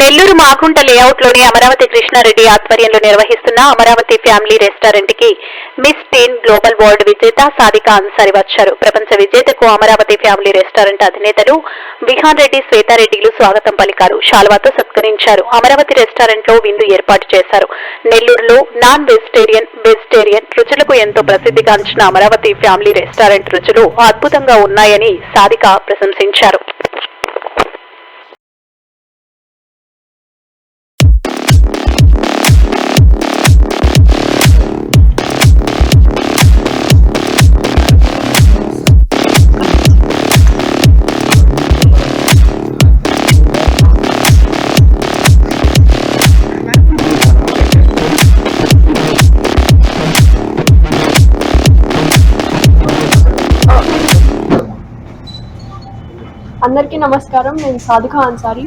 నెల్లూరు మాగుంట లేఅవుట్లోని అమరావతి కృష్ణారెడ్డి ఆధ్వర్యంలో నిర్వహిస్తున్న అమరావతి ఫ్యామిలీ రెస్టారెంట్కి మిస్ టీన్ గ్లోబల్ వరల్డ్ విజేత సాదిక అన్సారి వచ్చారు. ప్రపంచ విజేతకు అమరావతి ఫ్యామిలీ రెస్టారెంట్ అధినేతలు విహాన్ రెడ్డి శ్వేతారెడ్డిలు స్వాగతం పలికారు. శాల్వాతో సత్కరించారు. అమరావతి రెస్టారెంట్లో విందు ఏర్పాటు చేశారు. నెల్లూరులో నాన్ వెజిటేరియన్ వెజిటేరియన్ రుచులకు ఎంతో ప్రసిద్ధిగాంచిన అమరావతి ఫ్యామిలీ రెస్టారెంట్ రుచులు అద్భుతంగా ఉన్నాయని సాదిక ప్రశంసించారు. అందరికీ నమస్కారం. నేను Sadhika Ansari.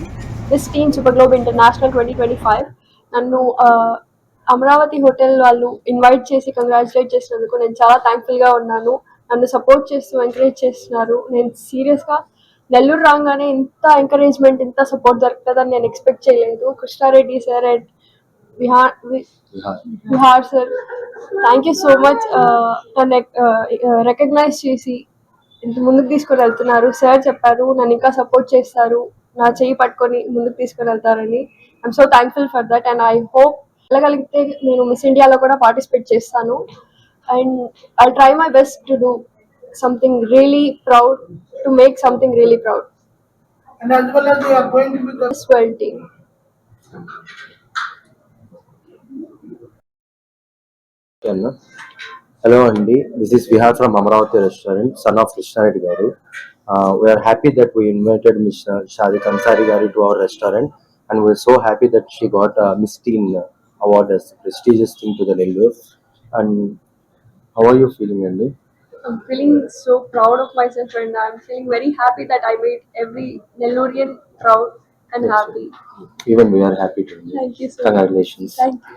Miss teen super globe international twenty twenty five నన్ను అమరావతి హోటల్ వాళ్ళు ఇన్వైట్ చేసి కంగ్రాచులేట్ చేసినందుకు నేను చాలా థ్యాంక్ఫుల్గా ఉన్నాను. నన్ను సపోర్ట్ చేస్తూ ఎంకరేజ్ చేస్తున్నారు. నేను సీరియస్గా నెల్లూరు రాగానే ఇంత ఎంకరేజ్మెంట్ ఇంత సపోర్ట్ దొరుకుతుందని నేను ఎక్స్పెక్ట్ చేయలేదు. Krishnareddy sir and Vihar Vihar sir thank you so much నన్ను రికగ్నైజ్ చేసి ఇంత ముందుకు తీసుకొని వెళ్తున్నారు. సార్ చెప్పారు నన్ను ఇంకా సపోర్ట్ చేస్తారు. నా చెయ్యి పట్టుకొని ముందుకు తీసుకొని వెళ్తారని. I'm so thankful for that and I hope వెళ్ళగలిగితే నేను మిస్ ఇండియాలో కూడా పార్టిసిపేట్ చేస్తాను. And I try my best to do something really proud to make something really proud And as well as we are going to be the twelve team అన్న hello అండి this is Vihar from Amaravati restaurant son of Krishna Reddy గారు we are happy that we invited miss Shadiq Ansari గారి to our restaurant and we are so happy that she got miss teen award as prestigious thing to the Nellore and how are you feeling అండి I'm feeling so proud of myself and I'm feeling very happy that I made every Nellurian proud and happy. Even we are happy to Thank you so much. Congratulations Thank you.